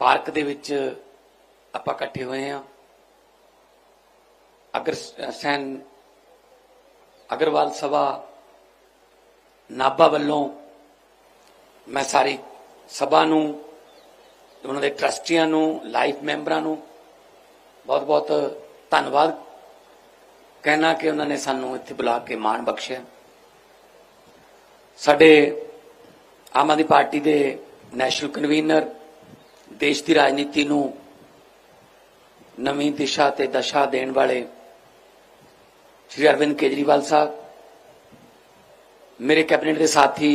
Park ਦੇ ਵਿੱਚ ਆਪਾਂ ਇਕੱਠੇ ਹੋਏ ਆ ਅਗਰ ਸੈਨ ਅਗਰਵਾਲ ਸਭਾ ਨਾਭਾ ਵੱਲੋਂ ਮੈਂ ਸਾਰੀ ਸਭਾ ਨੂੰ, ਉਹਨਾਂ ਦੇ ਟਰਸਟੀਆਂ ਨੂੰ, ਲਾਈਫ ਮੈਂਬਰਾਂ ਨੂੰ ਬਹੁਤ ਬਹੁਤ ਧੰਨਵਾਦ ਕਹਿਣਾ ਕਿ ਉਹਨਾਂ ਨੇ ਸਾਨੂੰ ਇੱਥੇ ਬੁਲਾ ਕੇ ਮਾਣ ਬਖਸ਼ਿਆ। ਸਾਡੇ ਆਮ ਆਦਮੀ ਪਾਰਟੀ ਦੇ ਨੈਸ਼ਨਲ ਕਨਵੀਨਰ ਦੇਸ਼ ਦੀ ਰਾਜਨੀਤੀ ਨੂੰ ਨਵੀਂ ਦਿਸ਼ਾ ਤੇ ਦਸ਼ਾ ਦੇਣ ਵਾਲੇ ਸ਼੍ਰੀ ਅਰਵਿੰਦ ਕੇਜਰੀਵਾਲ ਸਾਹਿਬ, ਮੇਰੇ ਕੈਬਨਿਟ ਦੇ ਸਾਥੀ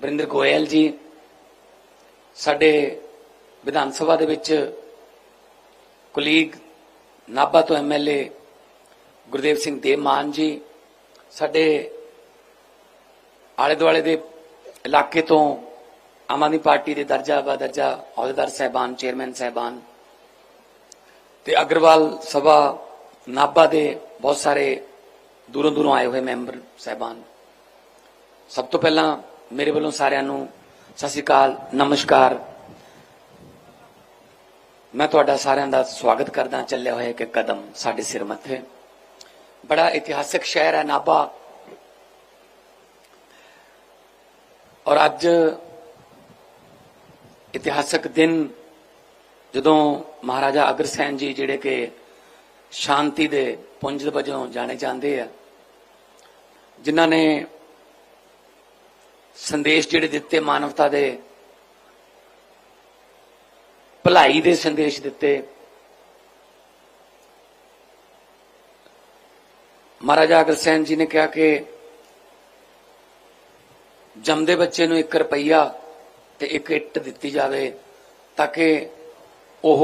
ਬਰਿੰਦਰ ਗੋਇਲ ਜੀ, ਸਾਡੇ ਵਿਧਾਨ ਸਭਾ ਦੇ ਵਿੱਚ ਕੁਲੀਗ ਨਾਭਾ ਤੋਂ ਐਮਐਲਏ ਗੁਰਦੇਵ ਸਿੰਘ ਦੇਵਮਾਨ ਜੀ, ਸਾਡੇ ਆਲੇ ਦੁਆਲੇ ਦੇ ਇਲਾਕੇ ਤੋਂ ਆਮ ਆਦਮੀ ਪਾਰਟੀ ਦੇ ਦਰਜਾ ਬਾ ਦਰਜਾ ਅਹੁਦੇਦਾਰ ਸਹਿਬਾਨ, ਚੇਅਰਮੈਨ ਸਹਿਬਾਨ ਤੇ ਅਗਰਵਾਲ ਸਭਾ ਨਾਭਾ ਦੇ ਬਹੁਤ ਸਾਰੇ ਦੂਰੋਂ ਦੂਰੋਂ ਆਏ ਹੋਏ ਮੈਂਬਰ ਸਹਿਬਾਨ। ਸਭ ਤੋਂ ਪਹਿਲਾਂ ਮੇਰੇ ਵੱਲੋਂ ਸਾਰਿਆਂ ਨੂੰ ਸਤਿ ਸ਼੍ਰੀ ਅਕਾਲ, ਨਮਸਕਾਰ। ਮੈਂ ਤੁਹਾਡਾ ਸਾਰਿਆਂ ਦਾ ਸਵਾਗਤ ਕਰਦਾ ਚੱਲਿਆ ਹੋਇਆ ਕਿ ਕਦਮ ਸਾਡੇ ਸਿਰ ਮੱਥੇ। ਬੜਾ ਇਤਿਹਾਸਕ ਸ਼ਹਿਰ ਹੈ ਨਾਭਾ। ਔਰ ਅੱਜ ਇਤਿਹਾਸਕ ਦਿਨ ਜਦੋਂ ਮਹਾਰਾਜਾ ਅਗਰਸੈਨ ਜੀ ਜਿਹੜੇ ਕਿ ਸ਼ਾਂਤੀ ਦੇ ਪੁੰਜ ਵਜੋਂ ਜਾਣੇ ਜਾਂਦੇ ਆ, ਜਿਨ੍ਹਾਂ ਨੇ ਸੰਦੇਸ਼ ਜਿਹੜੇ ਦਿੱਤੇ ਮਾਨਵਤਾ ਦੇ, ਭਲਾਈ ਦੇ ਸੰਦੇਸ਼ ਦਿੱਤੇ, ਮਹਾਰਾਜਾ ਅਗਰਸੈਨ ਜੀ ਨੇ ਕਿਹਾ ਕਿ ਜੰਮਦੇ ਬੱਚੇ ਨੂੰ 1 ਰੁਪਈਆ ਤੇ ਇੱਕ ਇੱਟ ਦਿੱਤੀ ਜਾਵੇ ਤਾਂ ਕਿ ਉਹ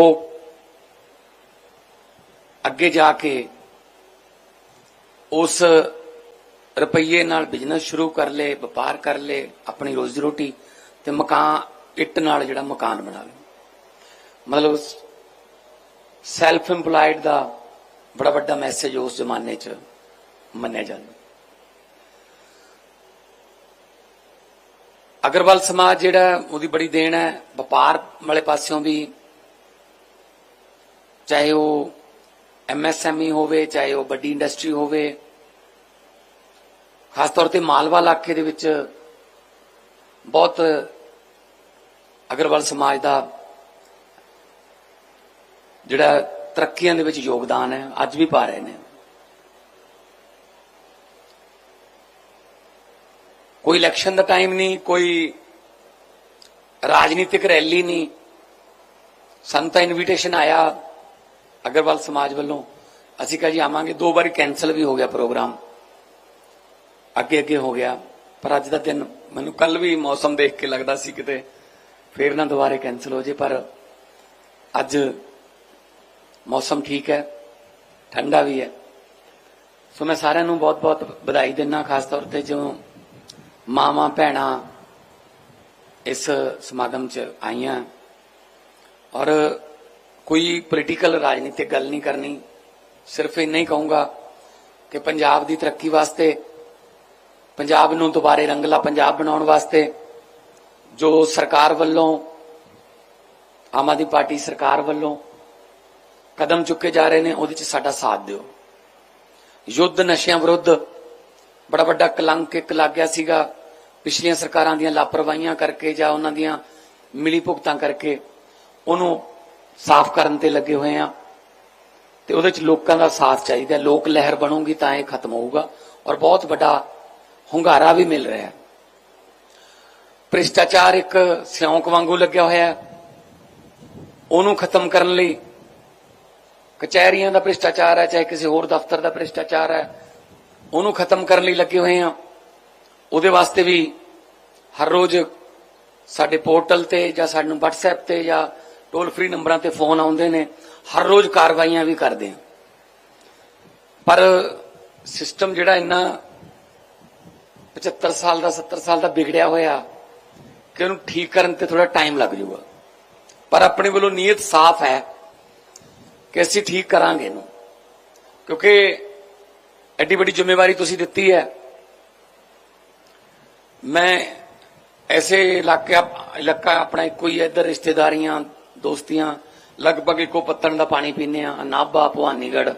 ਅੱਗੇ ਜਾ ਕੇ ਉਸ ਰੁਪਈਏ ਨਾਲ ਬਿਜ਼ਨਸ ਸ਼ੁਰੂ ਕਰ ਲੇ, ਵਪਾਰ ਕਰ ਲੇ, ਆਪਣੀ ਰੋਜ਼ੀ ਰੋਟੀ ਤੇ ਮਕਾਨ, ਇੱਟ ਨਾਲ ਜਿਹੜਾ ਮਕਾਨ ਬਣਾਵੇ ਮਤਲਬ ਸੈਲਫ ਏਮਪਲਾਈਡ ਦਾ ਬੜਾ ਵੱਡਾ ਮੈਸੇਜ ਉਸ ਜ਼ਮਾਨੇ 'ਚ ਮੰਨਿਆ ਜਾਂਦਾ। ਅਗਰਵਾਲ ਸਮਾਜ ਜਿਹੜਾ ਉਹਦੀ ਬੜੀ ਦੇਣ ਹੈ, ਵਪਾਰ ਵਾਲੇ ਪਾਸਿਓਂ ਵੀ, ਚਾਹੇ ਉਹ ਐਮਐਸਐਮਈ ਹੋਵੇ, ਚਾਹੇ ਉਹ ਵੱਡੀ ਇੰਡਸਟਰੀ ਹੋਵੇ, ਖਾਸ ਤੌਰ ਤੇ ਮਾਲਵਾ ਇਲਾਕੇ ਦੇ ਵਿੱਚ ਬਹੁਤ ਅਗਰਵਾਲ ਸਮਾਜ ਦਾ ਜਿਹੜਾ ਤਰੱਕੀਆਂ ਦੇ ਵਿੱਚ ਯੋਗਦਾਨ ਹੈ, ਅੱਜ ਵੀ ਪਾ ਰਹੇ ਨੇ। ਕੋਈ ਇਲੈਕਸ਼ਨ ਦਾ ਟਾਈਮ ਨਹੀਂ, ਕੋਈ ਰਾਜਨੀਤਿਕ ਰੈਲੀ ਨਹੀਂ। ਸਾਨੂੰ ਤਾਂ ਇਨਵੀਟੇਸ਼ਨ ਆਇਆ ਅਗਰਵਾਲ ਸਮਾਜ ਵੱਲੋਂ। ਅਸੀਂ ਕਿਹਾ ਜੀ ਆਵਾਂਗੇ, ਦੋ ਵਾਰੀ ਕੈਨਸਲ ਵੀ ਹੋ ਗਿਆ ਪ੍ਰੋਗਰਾਮ ਅੱਗੇ ਅੱਗੇ ਹੋ ਗਿਆ। ਪਰ ਅੱਜ ਦਾ ਦਿਨ ਮੈਨੂੰ ਕੱਲ ਵੀ ਮੌਸਮ ਦੇਖ ਕੇ ਲੱਗਦਾ ਸੀ ਕਿਤੇ। ਫੇਰ ਨਾ ਦੁਬਾਰੇ ਕੈਨਸਲ ਹੋ ਜੇ, ਪਰ ਅੱਜ ਮੌਸਮ ਠੀਕ ਹੈ, ਠੰਡਾ ਵੀ ਹੈ। ਸੋ ਮੈਂ ਸਾਰਿਆਂ ਨੂੰ ਬਹੁਤ-ਬਹੁਤ ਵਧਾਈ ਦਿੰਦਾ, ਖਾਸ ਤੌਰ ਤੇ ਜੋ ਮਾਵਾਂ ਭੈਣਾਂ ਇਸ ਸਮਾਗਮ 'ਚ ਆਈਆਂ ਔਰ ਕੋਈ ਪੋਲੀਟੀਕਲ ਰਾਜਨੀਤਿਕ ਗੱਲ ਨਹੀਂ ਕਰਨੀ, ਸਿਰਫ ਇੰਨਾ ਹੀ ਕਹੂੰਗਾ ਕਿ ਪੰਜਾਬ ਦੀ ਤਰੱਕੀ ਵਾਸਤੇ, ਪੰਜਾਬ ਨੂੰ ਦੁਬਾਰੇ ਰੰਗਲਾ ਪੰਜਾਬ ਬਣਾਉਣ ਵਾਸਤੇ ਜੋ ਸਰਕਾਰ ਵੱਲੋਂ, ਆਮ ਆਦਮੀ ਪਾਰਟੀ ਸਰਕਾਰ ਵੱਲੋਂ ਕਦਮ ਚੁੱਕੇ ਜਾ ਰਹੇ ਨੇ, ਉਹਦੇ 'ਚ ਸਾਡਾ ਸਾਥ ਦਿਓ। ਯੁੱਧ ਨਸ਼ਿਆਂ ਵਿਰੁੱਧ ਬੜਾ ਵੱਡਾ ਕਲੰਕ ਇੱਕ ਲੱਗ ਗਿਆ ਸੀਗਾ। ਪਿਛਲੀਆਂ ਸਰਕਾਰਾਂ ਦੀਆਂ ਲਾਪਰਵਾਹੀਆਂ ਕਰਕੇ ਜਾਂ ਉਹਨਾਂ ਦੀਆਂ ਮਿਲੀ ਭੁਗਤਾਂ ਕਰਕੇ ਉਹਨੂੰ ਸਾਫ਼ ਕਰਨ ਤੇ ਲੱਗੇ ਹੋਏ ਆ। ਤੇ ਉਹਦੇ 'ਚ ਲੋਕਾਂ ਦਾ ਸਾਥ ਚਾਹੀਦਾ ਲੋਕ ਲਹਿਰ ਬਣੂਗੀ ਤਾਂ ਇਹ ਖਤਮ ਹੋਊਗਾ ਔਰ ਬਹੁਤ ਵੱਡਾ ਹੁੰਗਾਰਾ ਵੀ ਮਿਲ ਰਿਹਾ ਹੈ। ਭ੍ਰਿਸ਼ਟਾਚਾਰ ਇੱਕ ਸਿਉਂਕ ਵਾਂਗੂ ਲੱਗਿਆ ਹੋਇਆ ਹੈ। ਉਹਨੂੰ ਖਤਮ ਕਰਨ ਲਈ ਕਚਹਿਰੀਆਂ ਦਾ ਭ੍ਰਿਸ਼ਟਾਚਾਰ ਹੈ, ਚਾਹੇ ਕਿਸੇ ਹੋਰ ਦਫ਼ਤਰ ਦਾ ਭ੍ਰਿਸ਼ਟਾਚਾਰ ਹੈ, ਉਹਨੂੰ ਖਤਮ ਕਰਨ ਲਈ ਲੱਗੇ ਹੋਏ ਆ। ਉਹਦੇ ਵਾਸਤੇ ਵੀ ਹਰ ਰੋਜ਼ ਸਾਡੇ ਪੋਰਟਲ ਤੇ ਜਾਂ ਸਾਨੂੰ WhatsApp ਤੇ ਜਾਂ ਟੋਲ ਫ੍ਰੀ ਨੰਬਰਾਂ ਤੇ ਫੋਨ ਆਉਂਦੇ ਨੇ, ਹਰ ਰੋਜ਼ ਕਾਰਵਾਈਆਂ ਵੀ ਕਰਦੇ ਆ ਪਰ ਸਿਸਟਮ ਜਿਹੜਾ ਇੰਨਾ 75 ਸਾਲ ਦਾ 70 ਸਾਲ ਦਾ ਵਿਗੜਿਆ ਹੋਇਆ ਕਿ ਉਹਨੂੰ ਠੀਕ ਕਰਨ ਤੇ ਥੋੜਾ ਟਾਈਮ ਲੱਗ ਜਾਊਗਾ। ਪਰ ਆਪਣੇ ਵੱਲੋਂ ਨੀਅਤ ਸਾਫ਼ ਹੈ ਕਿ ਅਸੀਂ ਠੀਕ ਕਰਾਂਗੇ ਇਹਨੂੰ। ਕਿਉਂਕਿ ਐਡੀ ਵੱਡੀ ਜ਼ਿੰਮੇਵਾਰੀ ਤੁਸੀਂ ਦਿੱਤੀ ਹੈ। ਮੈਂ ਐਸੇ ਇਲਾਕੇ ਇਲਾਕਾ ਆਪਣਾ ਇੱਕੋ ਹੀ ਇੱਧਰ ਰਿਸ਼ਤੇਦਾਰੀਆਂ, ਦੋਸਤੀਆਂ, ਲਗਭਗ ਇੱਕੋ ਪੱਤਣ ਦਾ ਪਾਣੀ ਪੀਂਦੇ ਆ ਨਾਭਾ, ਭਵਾਨੀਗੜ੍ਹ,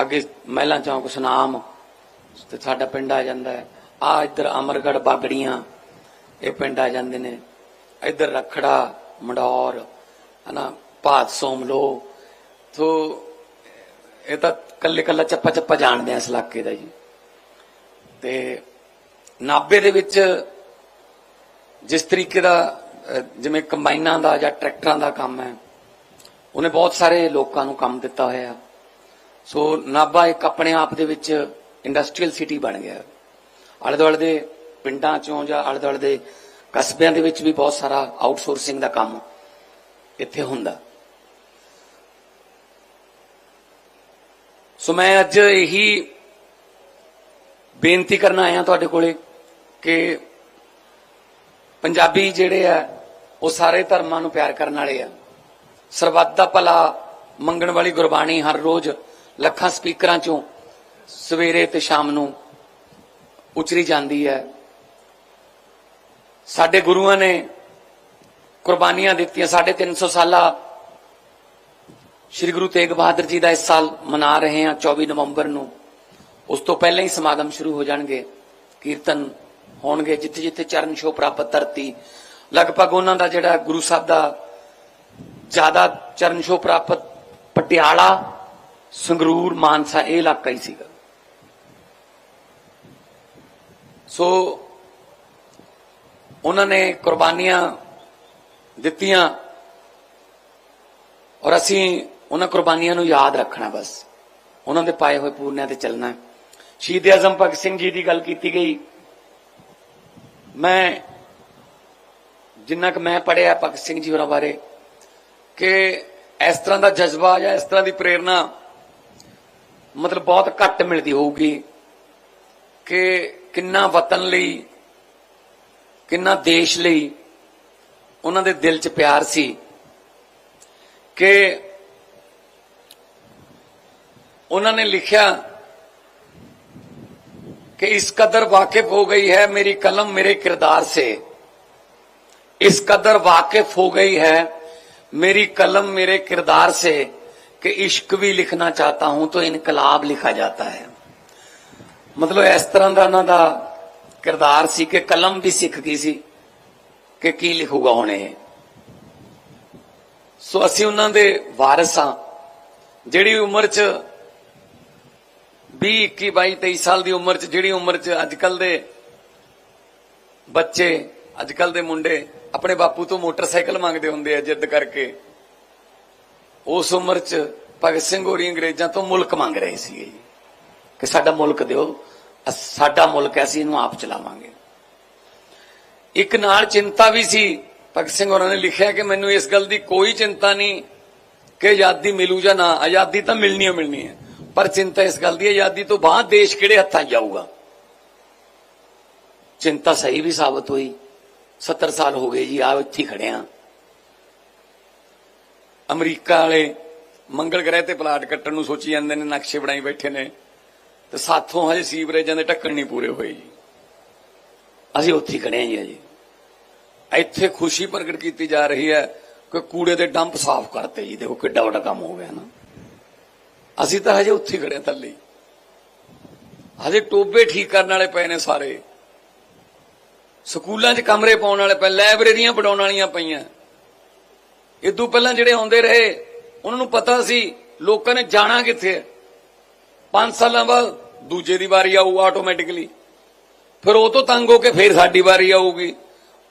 ਅੱਗੇ ਮਹਿਲਾ ਚੌਂਕ, ਸੁਨਾਮ, ਤੇ ਸਾਡਾ ਪਿੰਡ ਆ ਜਾਂਦਾ ਹੈ। ਆ ਇੱਧਰ ਅਮਰਗੜ੍ਹ ਬਾਗੜੀਆਂ, ਇਹ ਪਿੰਡ ਆ ਜਾਂਦੇ ਨੇ। ਇੱਧਰ ਰਖੜਾ, ਮੰਡੌਰ, ਹਨਾ, ਭਾਤ, ਸੋਮਲੋ, ਤੋ ਇਹ ਤਾਂ ਕੱਲੇ ਕੱਲਾ ਚੱਪਾ ਚੱਪਾ ਜਾਣਦੇ ਆ ਇਸ ਇਲਾਕੇ ਦਾ ਜੀ। ਤੇ ਨਾਬੇ ਦੇ ਵਿੱਚ ਜਿਸ ਤਰੀਕੇ ਦਾ ਜਿਵੇਂ ਕੰਬਾਈਨਾਂ ਦਾ ਜਾਂ ਟਰੈਕਟਰਾਂ ਦਾ ਕੰਮ ਹੈ, ਉਹਨੇ ਬਹੁਤ ਸਾਰੇ ਲੋਕਾਂ ਨੂੰ ਕੰਮ ਦਿੱਤਾ ਹੋਇਆ ਸੋ ਨਾਭਾ ਇੱਕ ਆਪਣੇ ਆਪ ਦੇ ਵਿੱਚ ਇੰਡਸਟਰੀਅਲ ਸਿਟੀ ਬਣ ਗਿਆ ਆਲੇ ਦੁਆਲੇ ਦੇ ਪਿੰਡਾਂ ਚੋਂ ਜਾਂ ਆਲੇ ਦੁਆਲੇ ਦੇ ਕਸਬਿਆਂ ਦੇ ਵਿੱਚ ਵੀ ਬਹੁਤ ਸਾਰਾ ਆਊਟਸੋਰਸਿੰਗ ਦਾ ਕੰਮ ਇੱਥੇ ਹੁੰਦਾ। ਸੋ ਮੈਂ ਅੱਜ ਇਹੀ ਬੇਨਤੀ ਕਰਨ ਆਇਆ ਤੁਹਾਡੇ ਕੋਲੇ ਕਿ ਪੰਜਾਬੀ ਜਿਹੜੇ ਆ, ਉਹ ਸਾਰੇ ਧਰਮਾਂ ਨੂੰ ਪਿਆਰ ਕਰਨ ਵਾਲੇ ਆ। ਸਰਬੱਤ ਦਾ ਭਲਾ ਮੰਗਣ ਵਾਲੀ ਗੁਰਬਾਣੀ ਹਰ ਰੋਜ਼ ਲੱਖਾਂ ਸਪੀਕਰਾਂ ਚੋਂ ਸਵੇਰੇ ਤੇ ਸ਼ਾਮ ਨੂੰ ਉਚਰੀ ਜਾਂਦੀ ਹੈ। ਸਾਡੇ ਗੁਰੂਆਂ ਨੇ ਕੁਰਬਾਨੀਆਂ ਦਿੱਤੀਆਂ। ਸਾਢੇ 350 ਸਾਲਾ ਸ੍ਰੀ ਗੁਰੂ ਤੇਗ ਬਹਾਦਰ ਜੀ ਦਾ ਇਸ ਸਾਲ ਮਨਾ ਰਹੇ ਹਾਂ 24 ਨਵੰਬਰ ਨੂੰ। ਉਸ ਤੋਂ ਪਹਿਲਾਂ ਹੀ ਸਮਾਗਮ ਸ਼ੁਰੂ ਹੋ ਜਾਣਗੇ। ਕੀਰਤਨ ਹੋਣਗੇ, ਜਿੱਥੇ ਜਿੱਥੇ ਚਰਨ ਛੋਹ ਪ੍ਰਾਪਤ ਧਰਤੀ। ਲਗਭਗ ਉਹਨਾਂ ਦਾ ਜਿਹੜਾ ਗੁਰੂ ਸਾਹਿਬ ਦਾ ਜ਼ਿਆਦਾ ਚਰਨ ਛੋਹ ਪ੍ਰਾਪਤ ਪਟਿਆਲਾ, ਸੰਗਰੂਰ, ਮਾਨਸਾ, ਇਹ ਇਲਾਕਾ ਹੀ ਸੀਗਾ। ਸੋ ਉਹਨਾਂ ਨੇ ਕੁਰਬਾਨੀਆਂ ਦਿੱਤੀਆਂ ਔਰ ਅਸੀਂ ਉਹਨਾਂ ਕੁਰਬਾਨੀਆਂ ਨੂੰ ਯਾਦ ਰੱਖਣਾ ਬਸ। ਉਹਨਾਂ ਦੇ ਪਾਏ ਹੋਏ ਪੂਰਨਿਆਂ ਤੇ ਚੱਲਣਾ। ਸ਼ਹੀਦ ਅਜ਼ਮ ਭਗਤ ਸਿੰਘ ਜੀ ਦੀ ਗੱਲ ਕੀਤੀ ਗਈ। ਮੈਂ, ਜਿੰਨਾ ਕਿ ਮੈਂ ਪੜਿਆ ਭਗਤ ਸਿੰਘ ਜੀ ਹੋਰਾਂ ਬਾਰੇ, ਕਿ ਇਸ ਤਰ੍ਹਾਂ ਦਾ ਜਜ਼ਬਾ ਜਾਂ ਇਸ ਤਰ੍ਹਾਂ ਦੀ ਪ੍ਰੇਰਣਾ ਮਤਲਬ ਬਹੁਤ ਘੱਟ ਮਿਲਦੀ ਹੋਊਗੀ ਕਿ ਕਿੰਨਾ ਵਤਨ ਲਈ, ਕਿੰਨਾ ਦੇਸ਼ ਲਈ ਉਹਨਾਂ ਦੇ ਦਿਲ 'ਚ ਪਿਆਰ ਸੀ ਕਿ ਉਹਨਾਂ ਨੇ ਲਿਖਿਆ कि इस कदर वाकिफ हो गई है मेरी कलम मेरे किरदार से इस कदर वाकिफ हो गई है मेरी कलम मेरे किरदार से कि इश्क भी लिखना चाहता हूं तो इनकलाब लिखा जाता है ਮਤਲਬ ਇਸ ਤਰ੍ਹਾਂ ਦਾ ਉਹਨਾਂ ਦਾ ਕਿਰਦਾਰ ਸੀ ਕਿ ਕਲਮ ਵੀ ਸਿੱਖ ਗਈ ਸੀ ਕਿ ਕੀ ਲਿਖੂਗਾ ਹੁਣ ਇਹ ਸੋ ਅਸੀਂ ਉਹਨਾਂ ਦੇ ਵਾਰਿਸ ਹਾਂ ਜਿਹੜੀ ਉਮਰ 'ਚ 20 21 22 23 ਸਾਲ ਦੀ ਉਮਰ 'ਚ ਜਿਹੜੀ ਉਮਰ 'ਚ ਅੱਜ ਅੱਜਕੱਲ ਦੇ ਬੱਚੇ ਅੱਜ ਅੱਜਕੱਲ ਦੇ ਮੁੰਡੇ ਆਪਣੇ ਬਾਪੂ ਤੋਂ ਮੋਟਰਸਾਈਕਲ ਮੰਗਦੇ ਹੁੰਦੇ ਆ ਜਿੱਦ ਕਰਕੇ ਉਸ ਉਮਰ 'ਚ ਭਗਤ ਸਿੰਘ ਹੋਰੀ ਅੰਗਰੇਜ਼ਾਂ ਤੋਂ ਮੁਲਕ ਮੰਗ ਰਹੇ ਸੀਗੇ ਜੀ। ਕਿ ਸਾਡਾ ਮੁਲਕ ਦਿਓ ਸਾਡਾ ਮੁਲਕ ਹੈ, ਅਸੀਂ ਇਹਨੂੰ ਆਪ ਚਲਾਵਾਂਗੇ। ਇੱਕ ਨਾਲ ਚਿੰਤਾ ਵੀ ਸੀ ਭਗਤ ਸਿੰਘ ਹੋਰਾਂ ਨੇ ਲਿਖਿਆ ਕਿ ਮੈਨੂੰ ਇਸ ਗੱਲ ਦੀ ਕੋਈ ਚਿੰਤਾ ਨਹੀਂ ਕਿ ਆਜ਼ਾਦੀ ਮਿਲੂ ਜਾਂ ਨਾ ਆਜ਼ਾਦੀ ਤਾਂ ਮਿਲਣੀ ਓ ਮਿਲਣੀ ਹੈ ਪਰ ਚਿੰਤਾ ਇਸ ਗੱਲ ਦੀ ਆਜ਼ਾਦੀ ਤੋਂ ਬਾਅਦ ਦੇਸ਼ ਕਿਹੜੇ ਹੱਥਾਂ 'ਚ ਜਾਊਗਾ? ਚਿੰਤਾ ਸਹੀ ਵੀ ਸਾਬਤ ਹੋਈ। 70 ਸਾਲ ਹੋ ਗਏ ਜੀ ਆ ਇੱਥੇ ਖੜੇ ਆ। ਅਮਰੀਕਾ ਵਾਲੇ ਮੰਗਲ ਗ੍ਰਹਿ ਤੇ ਪਲਾਟ ਕੱਟਣ ਨੂੰ ਸੋਚੀ ਜਾਂਦੇ ਨੇ, ਨਕਸ਼ੇ ਬਣਾਈ ਬੈਠੇ ਨੇ। ਤੇ ਸਾਥੋਂ ਹਜੇ ਸੀਵਰੇਜਾਂ ਦੇ ਢੱਕਣ ਨਹੀਂ ਪੂਰੇ ਹੋਏ ਜੀ। ਅਸੀਂ ਉੱਥੇ ਖੜੇ ਹਾਂ ਜੀ ਅਜੇ ਇੱਥੇ ਖੁਸ਼ੀ ਪ੍ਰਗਟ ਕੀਤੀ ਜਾ ਰਹੀ ਹੈ ਕਿ ਕੂੜੇ ਦੇ ਡੰਪ ਸਾਫ਼ ਕਰਤੇ ਜੀ। ਦੇਖੋ ਕਿੱਡਾ ਵੱਡਾ ਕੰਮ ਹੋ ਗਿਆ ਨਾ। ਅਸੀਂ ਤਾਂ ਹਜੇ ਉੱਥੇ ਹੀ ਖੜੇ ਥੱਲੇ ਹਜੇ ਟੋਬੇ ਠੀਕ ਕਰਨ ਵਾਲੇ ਪਏ ਨੇ ਸਾਰੇ। ਸਕੂਲਾਂ 'ਚ ਕਮਰੇ ਪਾਉਣ ਵਾਲੇ ਪਏ, ਲਾਇਬ੍ਰੇਰੀਆਂ ਬਣਾਉਣ ਵਾਲੀਆਂ ਪਈਆਂ। ਇਦੋਂ ਪਹਿਲਾਂ ਜਿਹੜੇ ਆਉਂਦੇ ਰਹੇ, ਉਹਨਾਂ ਨੂੰ ਪਤਾ ਸੀ, ਲੋਕਾਂ ਨੇ ਜਾਣਾ ਕਿੱਥੇ ਹੈ। 5 ਸਾਲਾਂ ਬਾਅਦ ਦੂਜੇ ਦੀ ਵਾਰੀ ਆਊ ਆਟੋਮੈਟਿਕਲੀ ਫਿਰ ਉਹ ਤੋਂ ਤੰਗ ਹੋ ਕੇ ਫਿਰ ਸਾਡੀ ਵਾਰੀ ਆਊਗੀ।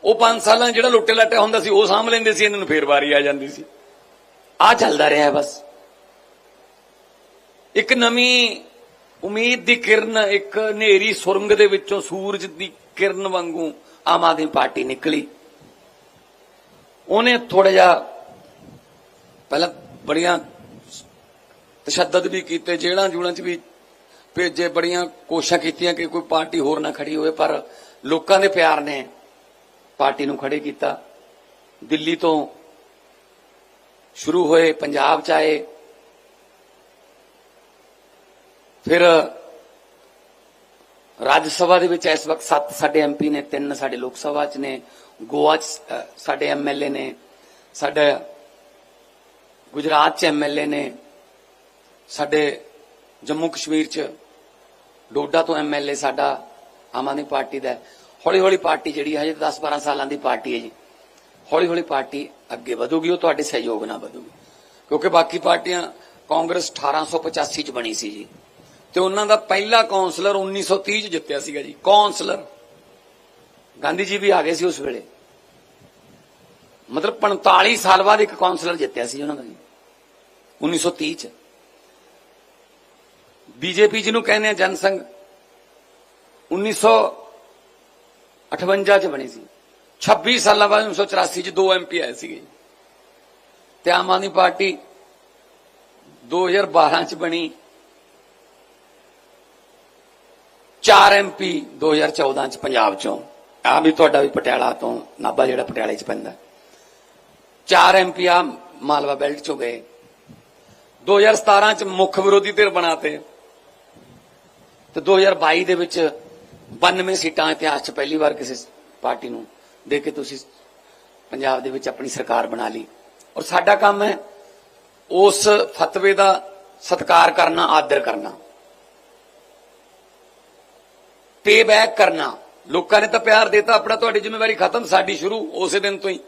ਉਹ 5 ਸਾਲਾਂ ਜਿਹੜਾ ਲੁੱਟੇ ਲੱਟੇ ਹੁੰਦਾ ਸੀ, ਉਹ ਸਾਂਭ ਲੈਂਦੇ ਸੀ, ਇਹਨਾਂ ਨੂੰ ਫਿਰ ਵਾਰੀ ਆ ਜਾਂਦੀ ਸੀ। ਆ ਚੱਲਦਾ ਰਿਹਾ ਬਸ। ਇੱਕ ਨਵੀਂ ਉਮੀਦ ਦੀ ਕਿਰਨ, ਇੱਕ ਹਨੇਰੀ ਸੁਰੰਗ ਦੇ ਵਿੱਚੋਂ ਸੂਰਜ ਦੀ ਕਿਰਨ ਵਾਂਗੂ ਆਮ ਆਦਮੀ ਪਾਰਟੀ ਨਿਕਲੀ। ਉਹਨੇ ਥੋੜਾ ਜਿਹਾ ਪਹਿਲਾਂ ਬੜੀਆਂ ਤਸ਼ੱਦਦ ਵੀ ਕੀਤੇ ਜੇਲਾਂ ਜੂਲਾਂ 'ਚ ਵੀ ਭੇਜੇ, ਬੜੀਆਂ ਕੋਸ਼ਿਸ਼ਾਂ ਕੀਤੀਆਂ ਕਿ ਕੋਈ ਪਾਰਟੀ ਹੋਰ ਨਾ ਖੜੀ ਹੋਵੇ, ਪਰ ਲੋਕਾਂ ਦੇ ਪਿਆਰ ਨੇ ਪਾਰਟੀ ਨੂੰ ਖੜੇ ਕੀਤਾ। ਦਿੱਲੀ ਤੋਂ ਸ਼ੁਰੂ ਹੋਏ, ਪੰਜਾਬ 'ਚ ਆਏ ਫਿਰ ਰਾਜ ਸਭਾ ਦੇ ਵਿੱਚ ਇਸ ਵਕਤ 7 ਸਾਡੇ ਐਮਪੀ ਨੇ 3 ਸਾਡੇ ਲੋਕ ਸਭਾ ਚ ਨੇ ਗੋਆ ਚ ਅ, ਸਾਡੇ ਐਮਐਲਏ ਨੇ ਸਾਡੇ ਗੁਜਰਾਤ ਚ ਐਮਐਲਏ ਨੇ ਸਾਡੇ ਜੰਮੂ ਕਸ਼ਮੀਰ ਚ ਡੋਡਾ ਤੋਂ ਐਮਐਲਏ ਸਾਡਾ ਆਮ ਆਦਮੀ ਪਾਰਟੀ ਦਾ ਹੌਲੀ ਹੌਲੀ ਪਾਰਟੀ ਜਿਹੜੀ ਹਜੇ 10 12 ਸਾਲਾਂ ਦੀ ਪਾਰਟੀ ਹੈ ਜੀ। ਹੌਲੀ ਹੌਲੀ ਪਾਰਟੀ ਅੱਗੇ ਵਧੂਗੀ ਉਹ ਤੁਹਾਡੇ ਸਹਿਯੋਗ ਨਾਲ ਵਧੂਗੀ। ਕਿਉਂਕਿ ਬਾਕੀ ਪਾਰਟੀਆਂ ਕਾਂਗਰਸ 1885 ਚ ਬਣੀ ਸੀ ਜੀ। ਤੇ ਉਹਨਾਂ ਦਾ ਪਹਿਲਾ ਕਾਉਂਸਲਰ 1930 ਚ ਜਿੱਤਿਆ ਸੀਗਾ ਜੀ ਕਾਉਂਸਲਰ ਗਾਂਧੀ ਜੀ ਵੀ ਆ ਗਏ ਸੀ ਉਸ ਵੇਲੇ। ਮਤਲਬ 45 ਸਾਲ ਬਾਅਦ ਇੱਕ ਕਾਉਂਸਲਰ ਜਿੱਤਿਆ ਸੀ ਉਹਨਾਂ ਦਾ ਜੀ 1930 ਚ। ਬੀਜੇਪੀ ਜਿਹਨੂੰ ਕਹਿੰਦੇ ਆ ਜਨਸੰਘ 1958 ਚ ਬਣੀ ਸੀ। 26 ਸਾਲਾਂ ਬਾਅਦ 1984 ਚ ਦੋ ਐਮਪੀ ਆਏ ਸੀਗੇ ਤੇ ਆਮ ਆਦਮੀ ਪਾਰਟੀ 2012 ਚ ਬਣੀ। 4 ਐਮਪੀ 2014 ਚ ਪੰਜਾਬ ਚੋਂ। ਆ ਵੀ ਤੁਹਾਡਾ ਵੀ ਪਟਿਆਲਾ ਤੋਂ ਨਾਭਾ ਜਿਹੜਾ ਪਟਿਆਲੇ ਚ ਪੈਂਦਾ। 4 ਐਮਪੀ ਆ ਮਾਲਵਾ ਬੈਲਟ ਚੋਂ ਗਏ। 2017 ਚ ਮੁੱਖ ਵਿਰੋਧੀ ਧਿਰ ਬਣਾਤੇ। ਤੇ 2022 ਦੇ ਵਿੱਚ 92 ਸੀਟਾਂ ਇਤਿਹਾਸ 'ਚ ਪਹਿਲੀ ਵਾਰ ਕਿਸੇ ਪਾਰਟੀ ਨੂੰ ਦੇ ਕੇ ਤੁਸੀਂ ਪੰਜਾਬ ਦੇ ਵਿੱਚ ਆਪਣੀ ਸਰਕਾਰ ਬਣਾ ਲਈ। ਔਰ ਸਾਡਾ ਕੰਮ ਹੈ ਉਸ ਫਤਵੇ ਦਾ ਸਤਿਕਾਰ ਕਰਨਾ, ਆਦਰ ਕਰਨਾ। ਪੇ ਬੈਕ ਕਰਨਾ। ਲੋਕਾਂ ਨੇ ਤਾਂ ਪਿਆਰ ਦਿੱਤਾ, ਆਪਣਾ ਤੁਹਾਡੀ ਜ਼ਿੰਮੇਵਾਰੀ ਖਤਮ, ਸਾਡੀ ਸ਼ੁਰੂ, ਉਸੇ ਦਿਨ ਤੋਂ ਹੀ।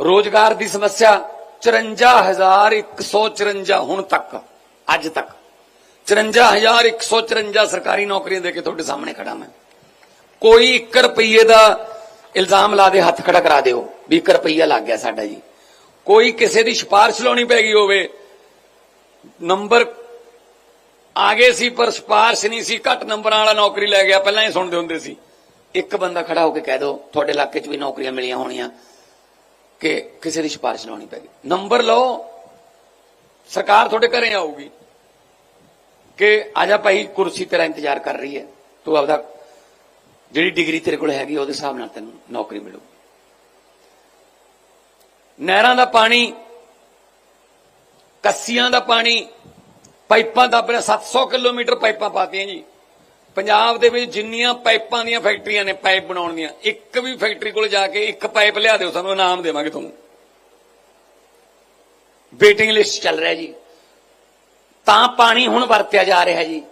ਰੋਜ਼ਗਾਰ ਦੀ ਸਮੱਸਿਆ 54154 ਹੁਣ ਤੱਕ, ਅੱਜ ਤੱਕ। 54154 ਸਰਕਾਰੀ ਨੌਕਰੀਆਂ ਦੇ ਕੇ ਤੁਹਾਡੇ ਸਾਹਮਣੇ ਖੜਾ ਮੈਂ। ਕੋਈ 1 ਰੁਪਏ ਦਾ ਇਲਜ਼ਾਮ ਲਾ ਦੇ, ਹੱਥ ਖੜਾ ਕਰਾ ਦਿਓ, ਵੀ 1 ਰੁਪਈਆ ਲੱਗ ਗਿਆ ਸਾਡਾ ਜੀ। ਕੋਈ ਕਿਸੇ ਦੀ ਸਿਫਾਰਿਸ਼ ਲਾਉਣੀ ਪੈ ਗਈ ਹੋਵੇ, ਨੰਬਰ ਆਗੇ ਸੀ ਪਰ ਸਿਫਾਰਿਸ਼ ਨਹੀਂ ਸੀ, ਘੱਟ ਨੰਬਰਾਂ ਵਾਲਾ ਨੌਕਰੀ ਲੈ ਗਿਆ, ਪਹਿਲਾਂ ਹੀ ਸੁਣਦੇ ਹੁੰਦੇ ਸੀ। ਇੱਕ ਬੰਦਾ ਖੜਾ ਹੋ ਕੇ ਕਹਿ ਦੋ, ਤੁਹਾਡੇ ਇਲਾਕੇ 'ਚ ਵੀ ਨੌਕਰੀਆਂ ਮਿਲੀਆਂ ਹੋਣੀਆਂ, ਕਿ ਕਿਸੇ ਦੀ ਸਿਫਾਰਿਸ਼ ਲਾਉਣੀ ਪੈ ਗਈ। ਨੰਬਰ ਲਓ, ਸਰਕਾਰ ਤੁਹਾਡੇ ਘਰੇ ਆਊਗੀ ਕਿ ਆਜਾ ਭਾਈ, ਕੁਰਸੀ ਤੇਰਾ ਇੰਤਜ਼ਾਰ ਕਰ ਰਹੀ ਹੈ, ਤੂੰ ਆਪਦਾ ਜਿਹੜੀ ਡਿਗਰੀ ਤੇਰੇ ਕੋਲ ਹੈਗੀ, ਉਹਦੇ ਹਿਸਾਬ ਨਾਲ ਤੈਨੂੰ ਨੌਕਰੀ ਮਿਲੂ ਨਹਿਰਾਂ ਦਾ ਪਾਣੀ, ਕੱਸੀਆਂ ਦਾ ਪਾਣੀ ਪਾਈਪਾਂ ਦਾ ਆਪਣੇ 700 ਕਿਲੋਮੀਟਰ ਪਾਈਪਾਂ ਪਾਤੀਆਂ ਜੀ। ਪੰਜਾਬ ਦੇ ਵਿੱਚ ਜਿੰਨੀਆਂ ਪਾਈਪਾਂ ਦੀਆਂ ਫੈਕਟਰੀਆਂ ਨੇ ਪਾਈਪ ਬਣਾਉਣ ਦੀਆਂ, ਇੱਕ ਵੀ ਫੈਕਟਰੀ ਕੋਲ ਜਾ ਕੇ ਇੱਕ ਪਾਈਪ ਲਿਆ ਦਿਓ, ਸਾਨੂੰ ਇਨਾਮ ਦੇਵਾਂਗੇ ਤੁਹਾਨੂੰ। ਵੇਟਿੰਗ ਲਿਸਟ ਚੱਲ ਰਿਹਾ ਜੀ। ਤਾਂ ਪਾਣੀ ਹੁਣ ਵਰਤਿਆ ਜਾ ਰਿਹਾ ਜੀ।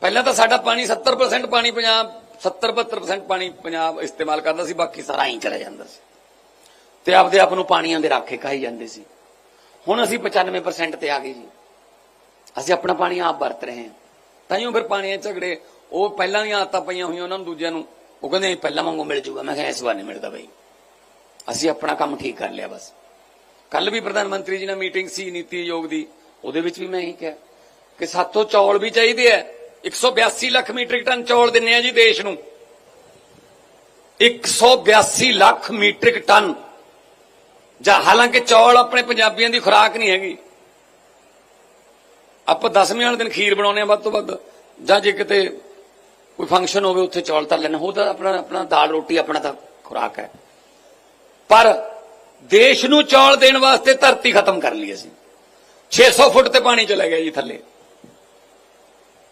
ਪਹਿਲਾਂ ਤਾਂ ਸਾਡਾ ਪਾਣੀ 70% ਪਾਣੀ ਪੰਜਾਬ 70-72% ਪਾਣੀ ਪੰਜਾਬ ਇਸਤੇਮਾਲ ਕਰਦਾ ਸੀ, ਬਾਕੀ ਸਾਰਾ ਹੀ ਚਲਾ ਜਾਂਦਾ ਸੀ। ਤੇ ਆਪਦੇ ਆਪ ਨੂੰ ਪਾਣੀਆਂ ਦੇ ਰਾਖੇ ਕਹਾਈ ਜਾਂਦੇ ਸੀ। ਹੁਣ ਅਸੀਂ 95% ਤੇ ਆ ਗਏ ਜੀ। ਅਸੀਂ ਆਪਣਾ ਪਾਣੀ ਆਪ ਵਰਤ ਰਹੇ ਹਾਂ। ਤਾਂ ਤਾਈਓ ਫਿਰ ਪਾਣੀ ਝਗੜੇ, ਉਹ ਪਹਿਲਾਂ ਦੀਆਂ ਆਦਤਾਂ ਪਈਆਂ ਹੋਈਆਂ ਉਹਨਾਂ ਨੂੰ, ਦੂਜਿਆਂ ਨੂੰ, ਉਹ ਕਹਿੰਦੇ ਪਹਿਲਾਂ ਵਾਂਗੂ ਮਿਲ ਜੂਗਾ। ਮੈਂ ਕਿਹਾ ਇਸ ਵਾਰ ਨਹੀਂ ਮਿਲਦਾ ਬਈ। ਅਸੀਂ ਆਪਣਾ ਕੰਮ ਠੀਕ ਕਰ ਲਿਆ ਬਸ। ਕੱਲ ਵੀ ਪ੍ਰਧਾਨ ਮੰਤਰੀ ਜੀ ਨਾਲ ਮੀਟਿੰਗ ਸੀ, ਨੀਤੀ ਆਯੋਗ ਦੀ। ਉਹਦੇ ਵਿੱਚ ਵੀ ਮੈਂ ਇਹੀ ਕਿਹਾ ਕਿ ਸਾਤੋਂ ਚੌਲ ਵੀ ਚਾਹੀਦੇ ਆ। 182 ਲੱਖ ਮੀਟ੍ਰਿਕ ਟਨ ਚੌਲ ਦਿੰਨੇ ਆ ਜੀ ਦੇਸ਼ ਨੂੰ। 182 ਲੱਖ ਮੀਟ੍ਰਿਕ ਟਨ। ਜਾਂ ਹਾਲਾਂਕਿ ਚੌਲ ਆਪਣੇ ਪੰਜਾਬੀਆਂ ਦੀ ਖੁਰਾਕ ਨਹੀਂ ਹੈਗੀ। ਆਪਾਂ ਦਸਵੇਂ ਵਾਲੇ ਦਿਨ ਖੀਰ ਬਣਾਉਂਦੇ ਆ ਵੱਧ ਤੋਂ ਵੱਧ। ਜਾਂ ਜੇ ਕਿਤੇ ਕੋਈ ਫੰਕਸ਼ਨ ਹੋਵੇ, ਉੱਥੇ ਚੌਲ ਤਰ ਲੈਣੇ ਉਹਦਾ ਆਪਣਾ ਆਪਣਾ ਦਾਲ ਰੋਟੀ, ਆਪਣਾ ਤਾਂ ਖੁਰਾਕ ਹੈ। ਪਰ ਦੇਸ਼ ਨੂੰ ਚੌਲ ਦੇਣ ਵਾਸਤੇ ਧਰਤੀ ਖਤਮ ਕਰ ਲਈ ਅਸੀਂ। 600 ਫੁੱਟ ਤੇ ਪਾਣੀ ਚਲਾ ਗਿਆ ਜੀ ਥੱਲੇ।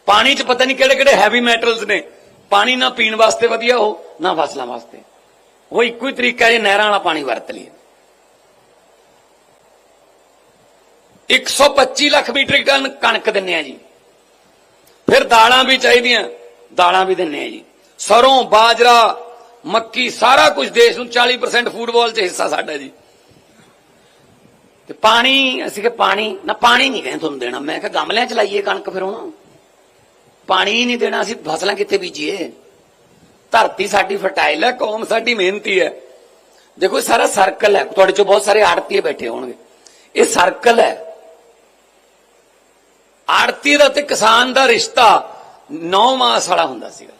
ਪਾਣੀ 'ਚ ਪਤਾ ਨਹੀਂ ਕਿਹੜੇ ਕਿਹੜੇ ਹੈਵੀ ਮੈਟਲਸ ਨੇ। ਪਾਣੀ ਨਾ ਪੀਣ ਵਾਸਤੇ ਵਧੀਆ ਉਹ, ਨਾ ਫਸਲਾਂ ਵਾਸਤੇ। ਉਹ ਇੱਕੋ ਹੀ ਤਰੀਕਾ ਹੈ, ਨਹਿਰਾਂ ਵਾਲਾ ਪਾਣੀ ਵਰਤ ਲਈਏ। 125 ਲੱਖ ਮੀਟ੍ਰਿਕ ਟਨ ਕਣਕ ਦਿੰਨੇ ਆ ਜੀ। ਫਿਰ ਦਾਲਾਂ ਵੀ ਚਾਹੀਦੀਆਂ, ਦਾਲਾਂ ਵੀ ਦਿੰਨੇ ਆ ਜੀ। ਸਰੋਂ, ਬਾਜਰਾ, ਮੱਕੀ, ਸਾਰਾ ਕੁਝ ਦੇਸ਼ ਨੂੰ 40% ਫੂਡਬਾਲ 'ਚ ਹਿੱਸਾ ਸਾਡਾ ਜੀ। ਤੇ ਪਾਣੀ, ਅਸੀਂ ਕਿ ਪਾਣੀ, ਨਾ ਪਾਣੀ ਨਹੀਂ ਕਹਿੰਦੇ ਤੁਹਾਨੂੰ ਦੇਣਾ। ਮੈਂ ਕਿਹਾ ਗਮਲਿਆਂ 'ਚ ਲਾਈਏ ਕਣਕ ਫਿਰ ਹੁਣ। ਪਾਣੀ ਨਹੀਂ ਦੇਣਾ, ਅਸੀਂ ਫਸਲਾਂ ਕਿੱਥੇ ਬੀਜੀਏ? ਧਰਤੀ ਸਾਡੀ ਫਰਟਾਈਲ ਹੈ, ਕੌਮ ਸਾਡੀ ਮਿਹਨਤੀ ਹੈ। ਦੇਖੋ, ਸਾਰਾ ਸਰਕਲ ਹੈ। ਤੁਹਾਡੇ ਚੋਂ ਬਹੁਤ ਸਾਰੇ ਆੜਤੀਏ ਬੈਠੇ ਹੋਣਗੇ। ਇਹ ਸਰਕਲ ਹੈ। ਆੜਤੀ ਦਾ ਤੇ ਕਿਸਾਨ ਦਾ ਰਿਸ਼ਤਾ 9 ਮਾਸ ਵਾਲਾ ਹੁੰਦਾ ਸੀਗਾ।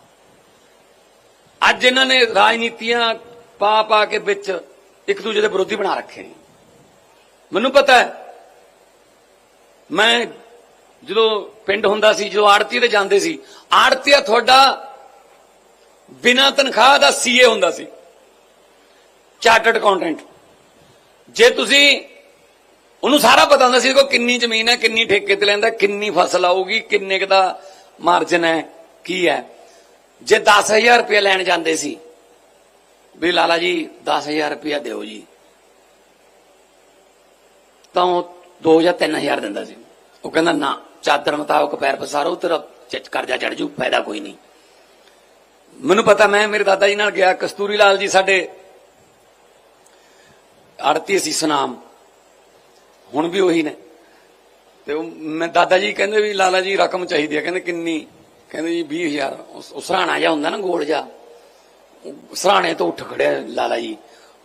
ਅੱਜ ਇਹਨਾਂ ਨੇ ਰਾਜਨੀਤੀਆਂ ਪਾ ਪਾ ਕੇ ਵਿੱਚ ਇੱਕ ਦੂਜੇ ਦੇ ਵਿਰੋਧੀ ਬਣਾ ਰੱਖੇ ਨੇ। ਮੈਨੂੰ ਪਤਾ ਹੈ, ਮੈਂ ਜਦੋਂ ਪਿੰਡ ਹੁੰਦਾ ਸੀ, ਜਦੋਂ ਆੜਤੀ ਤੇ ਜਾਂਦੇ ਸੀ, ਆੜਤੀਆ ਤੁਹਾਡਾ ਬਿਨਾਂ ਤਨਖਾਹ ਦਾ ਸੀਏ ਹੁੰਦਾ ਸੀ। Chartered accountant. ਜੇ ਤੁਸੀਂ ਉਹਨੂੰ ਸਾਰਾ ਪਤਾ ਹੁੰਦਾ ਸੀ ਕੋ ਕਿੰਨੀ ਜ਼ਮੀਨ ਹੈ, ਕਿੰਨੀ ਠੇਕੇ ਤੇ ਲੈਂਦਾ, ਕਿੰਨੀ ਫਸਲ ਆਊਗੀ, ਕਿੰਨੇ ਕੁ ਦਾ ਮਾਰਜਨ ਹੈ, ਕੀ ਹੈ। ਜੇ 10000 ਰੁਪਏ ਲੈਣ ਜਾਂਦੇ ਸੀ, ਵੀ ਲਾਲਾ ਜੀ 10000 ਰੁਪਏ ਦਿਓ ਜੀ। ਤਾਂ ਉਹ 2 ਜਾਂ 3000 ਦਿੰਦਾ ਸੀ। ਉਹ ਕਹਿੰਦਾ, ਨਾ, ਚਾਦਰ ਮੁਤਾਬਕ ਪੈਰ ਪਸਾਰੋ, ਤੇਰਾ ਕਰਜ਼ਾ ਚੜ ਜੂ, ਫਾਇਦਾ ਕੋਈ ਨਹੀਂ। ਮੈਨੂੰ ਪਤਾ, ਮੈਂ, ਮੇਰੇ ਦਾਦਾ ਜੀ ਨਾਲ ਗਿਆ, ਕਸਤੂਰੀ ਲਾਲ ਜੀ ਸਾਡੇ, ਆੜਤੀ ਸੀ ਸੁਨਾਮ ਹੁਣ ਵੀ ਉਹੀ ਨੇ। ਤੇ ਉਹ ਮੈਂ ਦਾਦਾ ਜੀ ਕਹਿੰਦੇ ਵੀ ਲਾਲਾ ਜੀ ਰਕਮ ਚਾਹੀਦੀ ਹੈ ਕਹਿੰਦੇ ਕਿੰਨੀ? ਕਹਿੰਦੇ ਜੀ 20000 ਉਸ ਉਸ ਸਰਾਣਾ ਜਿਹਾ ਹੁੰਦਾ ਨਾ ਗੋਲ ਜਿਹਾ। ਉਹ ਸਰਾਣੇ ਤੋਂ ਉੱਠ ਖੜਿਆ ਲਾਲਾ ਜੀ।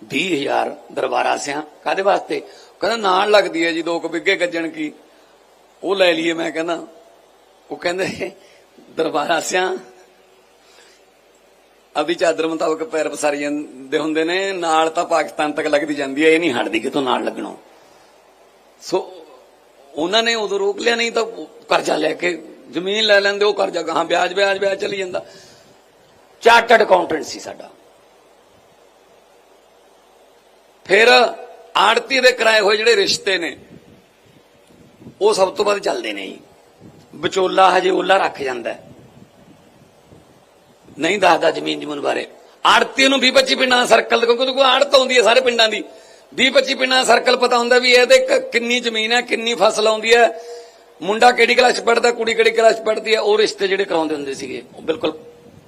20000 ਦਰਬਾਰਾ ਸਿਆਂ। ਕਾਦੇ ਵਾਸਤੇ? ਕਹਿੰਦਾ ਨਾਲ ਲੱਗਦੀ ਹੈ ਜੀ, ਦੋ ਕੁ ਬਿੱਗੇ ਗੱਜਣ ਕੀ। ਉਹ ਲੈ ਲਈਏ, ਮੈਂ ਕਹਿੰਦਾ। ਉਹ ਕਹਿੰਦੇ, ਦਰਬਾਰਾ ਸਿਆਂ। ਅਭੀ ਚਾਦਰ ਮੁਤਾਬਕ ਪੈਰ ਪਸਾਰੀ ਜਾਂਦੇ ਹੁੰਦੇ ਨੇ। ਨਾਲ ਤਾਂ ਪਾਕਿਸਤਾਨ ਤੱਕ ਲੱਗਦੀ ਜਾਂਦੀ ਹੈ ਇਹ ਨਹੀਂ ਹਟਦੀ ਕਿਤੋਂ ਨਾਲ ਲੱਗਣੋਂ। ਸੋ, ਉਹਨਾਂ ਨੇ ਉਦੋਂ ਰੋਕ ਲਿਆ, ਨਹੀਂ ਤਾਂ ਕਰਜ਼ਾ ਲੈ ਕੇ ਜ਼ਮੀਨ ਲੈ ਲੈਂਦੇ, ਉਹ ਕਰਜ਼ਾ ਗਾਹਾਂ ਵਿਆਜ ਵਿਆਜ ਵਿਆਜ ਚਲੀ ਜਾਂਦਾ। ਚਾਰਟਰਡ ਅਕਾਊਂਟੈਂਟ ਸੀ ਸਾਡਾ। ਫਿਰ ਆੜਤੀ ਦੇ ਕਰਾਏ ਹੋਏ ਜਿਹੜੇ ਰਿਸ਼ਤੇ ਨੇ, ਉਹ ਸਭ ਤੋਂ ਵੱਧ ਚੱਲਦੇ ਨੇ ਜੀ। ਵਿਚੋਲਾ ਹਜੇ ਓਲਾ ਰੱਖ ਜਾਂਦਾ ਨਹੀਂ ਦੱਸਦਾ ਜ਼ਮੀਨ ਜਮੂਨ ਬਾਰੇ। ਆੜਤੀ ਨੂੰ 20 25 ਪਿੰਡਾਂ ਦਾ ਸਰਕਲ ਕਿਉਂਕਿ ਉਹਦੇ ਕੋਲ ਆੜਤ ਆਉਂਦੀ ਹੈ ਸਾਰੇ ਪਿੰਡਾਂ ਦੀ। 20 25 ਪਿੰਡਾਂ ਦਾ ਸਰਕਲ ਪਤਾ ਹੁੰਦਾ ਵੀ ਇਹਦੇ ਕ- ਕਿੰਨੀ ਜ਼ਮੀਨ ਹੈ, ਕਿੰਨੀ ਫਸਲ ਆਉਂਦੀ ਹੈ। ਮੁੰਡਾ ਕਿਹੜੀ ਕਲਾਸ ਪੜਦਾ ਕੁੜੀ ਕਿਹੜੀ ਕਲਾਸ ਪੜਦੀ ਹੈ, ਉਹ ਰਿਸ਼ਤੇ ਜਿਹੜੇ ਕਰਾਉਂਦੇ ਹੁੰਦੇ ਸੀਗੇ, ਉਹ ਬਿਲਕੁਲ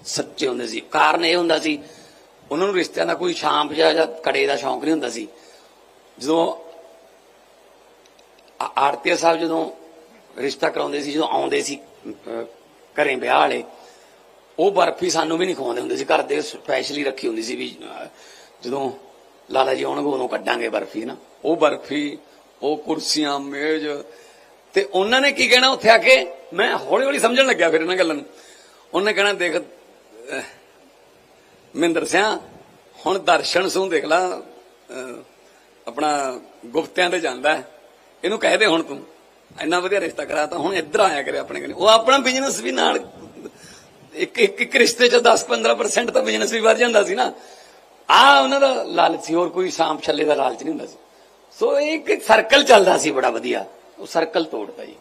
ਸੱਚੇ ਹੁੰਦੇ ਸੀ। ਕਾਰਨ ਇਹ ਹੁੰਦਾ ਸੀ, ਉਹਨਾਂ ਨੂੰ ਰਿਸ਼ਤਿਆਂ ਦਾ ਕੋਈ ਸ਼ਾਂਪ ਜਾਂ ਕੜੇ ਦਾ ਸ਼ੌਂਕ ਨਹੀਂ ਹੁੰਦਾ ਸੀ। ਜਦੋਂ ਆ- ਆੜਤੀਆ ਸਾਹਿਬ ਜਦੋਂ ਰਿਸ਼ਤਾ ਕਰਾਉਂਦੇ ਸੀ, ਜਦੋਂ ਆਉਂਦੇ ਸੀ ਘਰੇ ਵਿਆਹ ਵਾਲੇ, ਉਹ ਬਰਫੀ ਸਾਨੂੰ ਵੀ ਨਹੀਂ ਖਵਾਉਂਦੇ ਹੁੰਦੇ ਸੀ। ਘਰ ਦੇ ਸਪੈਸ਼ਲੀ ਰੱਖੀ ਹੁੰਦੀ ਸੀ ਵੀ ਜਦੋਂ ਲਾਲਾ ਜੀ ਆਉਣਗੇ ਉਹਨੂੰ ਕੱਢਾਂਗੇ ਬਰਫੀ ਨਾ। ਉਹ ਬਰਫੀ ਉਹ ਕੁਰਸੀਆਂ ਮੇਜ਼। ਤੇ ਉਹਨਾਂ ਨੇ ਕੀ ਕਹਿਣਾ ਉੱਥੇ ਆ ਕੇ? ਮੈਂ ਹੌਲੀ ਹੌਲੀ ਸਮਝਣ ਲੱਗਿਆ ਫਿਰ ਇਹਨਾਂ ਗੱਲਾਂ ਨੂੰ। ਉਹਨੇ ਕਹਿਣਾ ਦੇਖ ਅਹ, ਮਹਿੰਦਰ ਹੁਣ ਦਰਸ਼ਨ ਸੂ ਦੇਖ ਲਾ ਆਪਣਾ ਗੁਪਤਿਆਂ ਤੇ ਜਾਂਦਾ ਇਹਨੂੰ ਕਹਿ ਦੇ ਹੁਣ ਤੂੰ। ਇੰਨਾ ਵਧੀਆ ਰਿਸ਼ਤਾ ਕਰਾਤਾ ਹੁਣ ਇੱਧਰ ਆਇਆ ਕਰੇ ਆਪਣੇ ਕੋਲ ਉਹ ਆਪਣਾ ਬਿਜ਼ਨਸ ਵੀ ਨਾਲ ਇੱਕ ਇੱਕ ਰਿਸ਼ਤੇ ਚ 10-15% ਤਾਂ ਬਿਜ਼ਨਸ ਵੀ ਵੱਧ ਜਾਂਦਾ ਸੀ ਨਾ। ਆ ਉਹਨਾਂ ਦਾ ਲਾਲਚ ਸੀ, ਹੋਰ ਕੋਈ ਸਾਂਪ ਛੱਲੇ ਦਾ ਲਾਲਚ ਨਹੀਂ ਹੁੰਦਾ ਸੀ। ਸੋ ਇੱਕ ਸਰਕਲ ਚੱਲਦਾ ਸੀ ਬੜਾ ਵਧੀਆ। ਉਹ ਸਰਕਲ ਤੋੜਦਾ ਜੀ।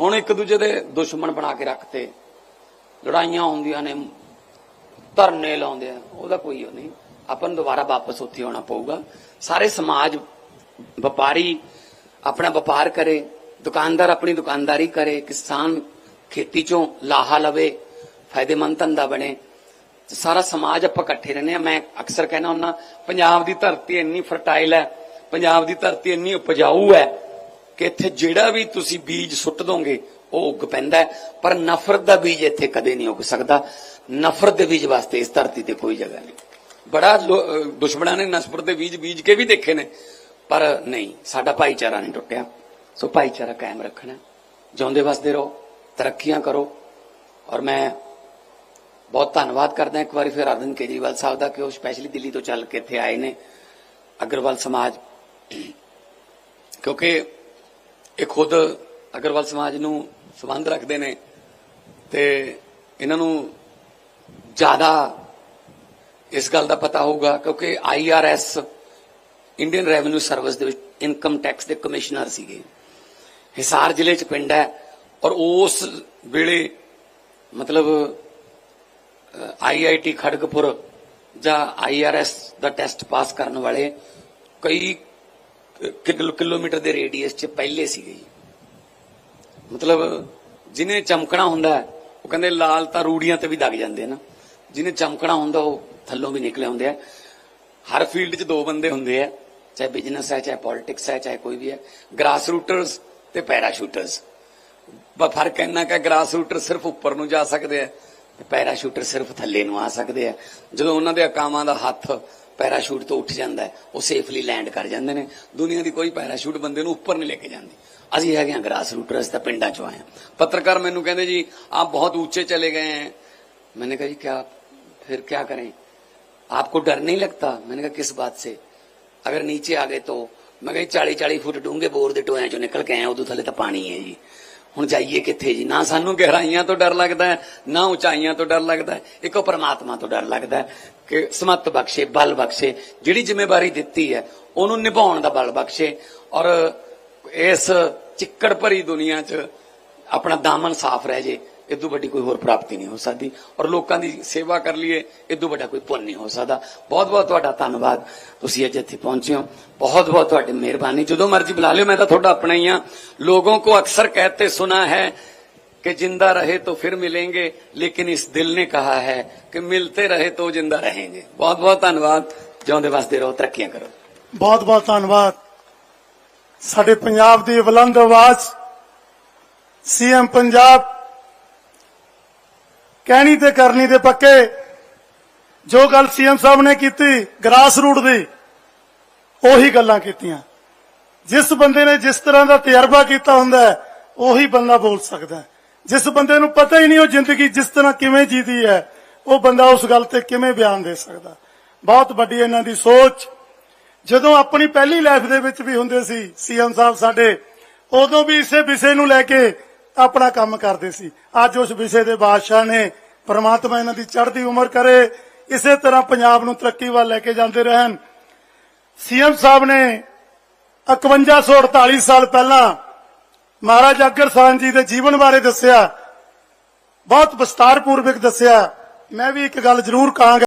ਹੁਣ ਇੱਕ ਦੂਜੇ ਦੇ ਦੁਸ਼ਮਣ ਬਣਾ ਕੇ ਰੱਖਤੇ। ਲੜਾਈਆਂ ਹੁੰਦੀਆਂ ਨੇ, ਧਰਨੇ ਲਾਉਂਦੇ ਆ, ਉਹਦਾ ਕੋਈ ਉਹ ਨਹੀਂ। ਆਪਾਂ ਨੂੰ ਦੁਬਾਰਾ ਵਾਪਸ ਉੱਥੇ ਆਉਣਾ ਪਊਗਾ। ਸਾਰੇ ਸਮਾਜ, ਵਪਾਰੀ ਆਪਣਾ ਵਪਾਰ ਕਰੇ, ਦੁਕਾਨਦਾਰ ਆਪਣੀ ਦੁਕਾਨਦਾਰੀ ਕਰੇ, ਕਿਸਾਨ ਖੇਤੀ ਚੋਂ ਲਾਹਾ ਲਵੇ, ਫਾਇਦੇਮੰਦ ਧੰਦਾ ਬਣੇ। ਤੇ ਸਾਰਾ ਸਮਾਜ ਆਪਾਂ ਇਕੱਠੇ ਰਹਿੰਦੇ ਆ ਮੈਂ ਅਕਸਰ ਕਹਿਣਾ ਹੁੰਦਾ, ਪੰਜਾਬ ਦੀ ਧਰਤੀ ਇੰਨੀ ਫਰਟਾਈਲ ਹੈ, ਪੰਜਾਬ ਦੀ ਧਰਤੀ ਇੰਨੀ ਉਪਜਾਊ ਹੈ ਕਿ ਇੱਥੇ ਜਿਹੜਾ ਵੀ ਤੁਸੀਂ ਬੀਜ ਸੁੱਟ ਦੋਗੇ, ਉਹ ਉੱਗ ਪੈਂਦਾ ਪਰ ਨਫ਼ਰਤ ਦਾ ਬੀਜ ਇੱਥੇ ਕਦੇ ਨਹੀਂ ਉੱਗ ਸਕਦਾ। ਨਫ਼ਰਤ ਦੇ ਬੀਜ ਵਾਸਤੇ ਇਸ ਧਰਤੀ ਤੇ ਕੋਈ ਜਗ੍ਹਾ ਨਹੀਂ। ਬੜਾ ਲੋ- ਦੁਸ਼ਮਣਾਂ ਨੇ ਨਫ਼ਰਤ ਦੇ ਬੀਜ ਬੀਜ ਕੇ ਵੀ ਦੇਖੇ ਨੇ। ਪਰ ਨਹੀਂ, ਸਾਡਾ ਭਾਈਚਾਰਾ ਨਹੀਂ ਟੁੱਟਿਆ। ਸੋ ਭਾਈਚਾਰਾ ਕਾਇਮ ਰੱਖਣਾ ਜਿਉਂਦੇ ਵਸਦੇ ਰਹੋ, ਤਰੱਕੀਆਂ ਕਰੋ। ਔਰ ਮੈਂ ਬਹੁਤ ਧੰਨਵਾਦ ਕਰਦਾ ਇੱਕ ਵਾਰੀ ਫਿਰ ਅਰਵਿੰਦ ਕੇਜਰੀਵਾਲ ਸਾਹਿਬ ਦਾ, ਕਿ ਉਹ ਸਪੈਸ਼ਲੀ ਦਿੱਲੀ ਤੋਂ ਚੱਲ ਕੇ ਇੱਥੇ ਆਏ ਨੇ, ਅਗਰਵਾਲ ਸਮਾਜ। ਕਿਉਂਕਿ ਇਹ ਖੁਦ ਅਗਰਵਾਲ ਸਮਾਜ ਨੂੰ ਸੰਬੰਧ ਰੱਖਦੇ ਨੇ ਤੇ ਇਹਨਾਂ ਨੂੰ ਜ਼ਿਆਦਾ ਇਸ ਗੱਲ ਦਾ ਪਤਾ ਹੋਊਗਾ, ਕਿਉਂਕਿ ਆਈਆਰਐਸ ਇੰਡੀਅਨ ਰੈਵਨਿਊ ਸਰਵਿਸ ਦੇ ਵਿੱਚ ਇਨਕਮ ਟੈਕਸ ਦੇ ਕਮਿਸ਼ਨਰ ਸੀਗੇ। ਹਿਸਾਰ ਜ਼ਿਲ੍ਹੇ 'ਚ ਪਿੰਡ ਹੈ ਔਰ ਉਸ ਵੇਲੇ ਮਤਲਬ ਆਈਆਈਟੀ ਖੜਗਪੁਰ ਜਾਂ ਆਈਆਰਐਸ ਦਾ ਟੈਸਟ ਪਾਸ ਕਰਨ ਵਾਲੇ ਕਈ ਕਿਲੋਮੀਟਰ ਦੇ ਰੇਡੀਅਸ 'ਚ ਪਹਿਲੇ ਸੀਗੇ ਮਤਲਬ ਜਿਹਨੇ ਚਮਕਣਾ ਹੁੰਦਾ, ਉਹ ਕਹਿੰਦੇ ਲਾਲ ਤਾਂ ਰੂੜੀਆਂ ਤੇ ਵੀ ਦਗ ਜਾਂਦੇ ਨਾ। ਜਿਹਨੇ ਚਮਕਣਾ ਹੁੰਦਾ, ਉਹ ਥੱਲੋਂ ਵੀ ਨਿਕਲੇ ਹੁੰਦੇ ਆ। ਹਰ ਫੀਲਡ 'ਚ ਦੋ ਬੰਦੇ ਹੁੰਦੇ ਆ, ਚਾਹੇ ਬਿਜ਼ਨਸ ਹੈ, ਚਾਹੇ ਪੋਲਿਟਿਕਸ ਹੈ, ਚਾਹੇ ਕੋਈ ਵੀ ਹੈ। ਗ੍ਰਾਸ ਰੂਟਰਸ ਤੇ ਪੈਰਾਸ਼ੂਟਰਸ ਬਸ ਫ਼ਰਕ ਇੰਨਾ ਕਿ ਗ੍ਰਾਸ ਰੂਟਰ ਸਿਰਫ ਉੱਪਰ ਨੂੰ ਜਾ ਸਕਦੇ ਆ। ਤੇ ਪੈਰਾਸ਼ੂਟਰ ਸਿਰਫ ਥੱਲੇ ਨੂੰ ਆ ਸਕਦੇ ਆ ਜਦੋਂ ਉਹਨਾਂ ਦੇ ਅਕਾਵਾਂ ਦਾ ਹੱਥ ਪੈਰਾਸ਼ੂਟ ਤੋਂ ਉੱਠ ਜਾਂਦਾ ਹੈ, ਉਹ ਸੇਫਲੀ ਲੈਂਡ ਕਰ ਜਾਂਦੇ ਨੇ ਦੁਨੀਆ ਦੀ ਕੋਈ ਪੈਰਾਸ਼ੂਟ ਬੰਦੇ ਨੂੰ ਉੱਪਰ ਨਹੀਂ ਲੈ ਕੇ ਜਾਂਦੀ ਅਸੀਂ ਹੈਗੇ ਹਾਂ ਗ੍ਰਾਸ ਰੂਟਰ ਅਸੀਂ ਤਾਂ ਪਿੰਡਾਂ ਚੋਂ ਆਏ ਹਾਂ ਪੱਤਰਕਾਰ ਮੈਨੂੰ ਕਹਿੰਦੇ ਜੀ ਆਪ ਬਹੁਤ ਉੱਚੇ ਚਲੇ गए हैं मैंने कहा जी क्या फिर क्या करें आपको डर नहीं लगता मैंने कहा किस बात से अगर नीचे आ गए तो मैं कहा चाली चाली फुट डूंगे बोर ਦੇ ਟੋਇਆਂ ਚੋਂ ਨਿਕਲ ਕੇ ਆਏ ਉਦੋਂ ਥੱਲੇ ਤਾਂ ਪਾਣੀ ਹੈ ਜੀ ਹੁਣ ਜਾਈਏ ਕਿੱਥੇ ਜੀ? ਨਾ ਸਾਨੂੰ ਗਹਿਰਾਈਆਂ ਤੋਂ ਡਰ ਲੱਗਦਾ ਹੈ, ਨਾ ਉਚਾਈਆਂ ਤੋਂ ਡਰ ਲੱਗਦਾ ਹੈ, ਇੱਕੋ ਪਰਮਾਤਮਾ ਤੋਂ ਡਰ ਲੱਗਦਾ ਹੈ ਕਿ ਸਮਤ ਬਖਸ਼ੇ, ਬਲ ਬਖਸ਼ੇ, ਜਿਹੜੀ ਜ਼ਿੰਮੇਵਾਰੀ ਦਿੱਤੀ ਹੈ, ਉਹਨੂੰ ਨਿਭਾਉਣ ਦਾ ਬਲ ਬਖਸ਼ੇ ਔਰ ਇਸ ਚਿੱਕੜ ਭਰੀ ਦੁਨੀਆ 'ਚ ਆਪਣਾ ਦਾਮਨ ਸਾਫ਼ ਰਹਿ ਜੇ। ਇਦੋਂ ਵੱਡੀ ਕੋਈ ਹੋਰ ਪ੍ਰਾਪਤੀ ਨਹੀਂ ਹੋ ਸਕਦੀ। ਔਰ ਲੋਕਾਂ ਦੀ ਸੇਵਾ ਕਰ ਲਈਏ ਇਦੋਂ ਵੱਡਾ ਕੋਈ ਪੁੰਨ ਨਹੀਂ ਹੋ ਸਕਦਾ। ਬਹੁਤ ਬਹੁਤ ਤੁਹਾਡਾ ਧੰਨਵਾਦ। ਤੁਸੀਂ ਅੱਜ ਇੱਥੇ ਪਹੁੰਚੇ ਹੋ। ਬਹੁਤ ਬਹੁਤ ਤੁਹਾਡੀ ਮਿਹਰਬਾਨੀ। ਜਦੋਂ ਮਰਜ਼ੀ ਬੁਲਾ ਲਿਓ, ਮੈਂ ਤਾਂ ਤੁਹਾਡਾ ਆਪਣਾ ਹੀ ਆ ਲੋਕਾਂ ਕੋ ਅਕਸਰ ਕਹਤੇ ਸੁਣਾ ਹੈ ਕਿ ਜਿੰਦਾ ਰਹੇ तो ਫਿਰ मिलेंगे ਲੇਕਿਨ ਇਸ ਦਿਲ ਨੇ कहा ਹੈ ਕਿ ਮਿਲਤੇ ਰਹੇ ਤੋ ਜਿੰਦਾ ਰਹੇਗੇ। ਬਹੁਤ ਬਹੁਤ ਧੰਨਵਾਦ। ਜਿਉਂਦੇ ਵਸਦੇ ਰਹੋ, ਤਰੱਕੀਆਂ ਕਰੋ। ਬਹੁਤ ਬਹੁਤ ਧੰਨਵਾਦ। ਸਾਡੇ ਪੰਜਾਬ ਦੀ ਬੁਲੰਦ ਆਵਾਜ਼, ਸੀਐਮ ਪੰਜਾਬ ਕਹਿਣੀ ਤੇ ਕਰਨੀ ਦੇ ਪੱਕੇ। ਜੋ ਗੱਲ ਸੀਐਮ ਸਾਹਿਬ ਨੇ ਕੀਤੀ ਗ੍ਰਾਸ ਰੂਟ ਦੀ, ਉਹੀ ਗੱਲਾਂ ਕੀਤੀਆਂ। ਜਿਸ ਬੰਦੇ ਨੇ ਜਿਸ ਤਰ੍ਹਾਂ ਦਾ ਤਜਰਬਾ ਕੀਤਾ ਹੁੰਦਾ ਉਹੀ ਬੰਦਾ ਬੋਲ ਸਕਦਾ ਜਿਸ ਬੰਦੇ ਨੂੰ ਪਤਾ ਹੀ ਨਹੀਂ ਉਹ ਜ਼ਿੰਦਗੀ ਜਿਸ ਤਰ੍ਹਾਂ ਕਿਵੇਂ ਜੀਦੀ ਹੈ, ਉਹ ਬੰਦਾ ਉਸ ਗੱਲ ਤੇ ਕਿਵੇਂ ਬਿਆਨ ਦੇ ਸਕਦਾ। ਬਹੁਤ ਵੱਡੀ ਇਹਨਾਂ ਦੀ ਸੋਚ। ਜਦੋਂ ਆਪਣੀ ਪਹਿਲੀ ਲਾਈਫ ਦੇ ਵਿੱਚ ਵੀ ਹੁੰਦੇ ਸੀ, ਸੀਐਮ ਸਾਹਿਬ ਸਾਡੇ, ਉਦੋਂ ਵੀ ਇਸੇ ਵਿਸ਼ੇ ਨੂੰ ਲੈ ਕੇ ਆਪਣਾ ਕੰਮ ਕਰਦੇ ਸੀ। ਅੱਜ ਉਸ ਵਿਸ਼ੇ ਦੇ ਬਾਦਸ਼ਾਹ ਨੇ ਪਰਮਾਤਮਾ ਇਹਨਾਂ ਦੀ ਚੜ੍ਹਦੀ ਉਮਰ ਕਰੇ, ਇਸੇ ਤਰ੍ਹਾਂ ਪੰਜਾਬ ਨੂੰ ਤਰੱਕੀ ਵੱਲ ਲੈ ਕੇ ਜਾਂਦੇ ਰਹਿਣ। ਸੀਐਮ ਸਾਹਿਬ ਨੇ 5148 ਸਾਲ ਪਹਿਲਾਂ ਮਹਾਰਾਜਾ ਅਗਰਸੈਨ ਜੀ ਦੇ ਜੀਵਨ ਬਾਰੇ ਦੱਸਿਆ, ਬਹੁਤ ਵਿਸਤਾਰਪੂਰਵਕ ਦੱਸਿਆ। ਮੈਂ ਵੀ ਇੱਕ ਗੱਲ ਜ਼ਰੂਰ ਕਹਾਂਗਾ।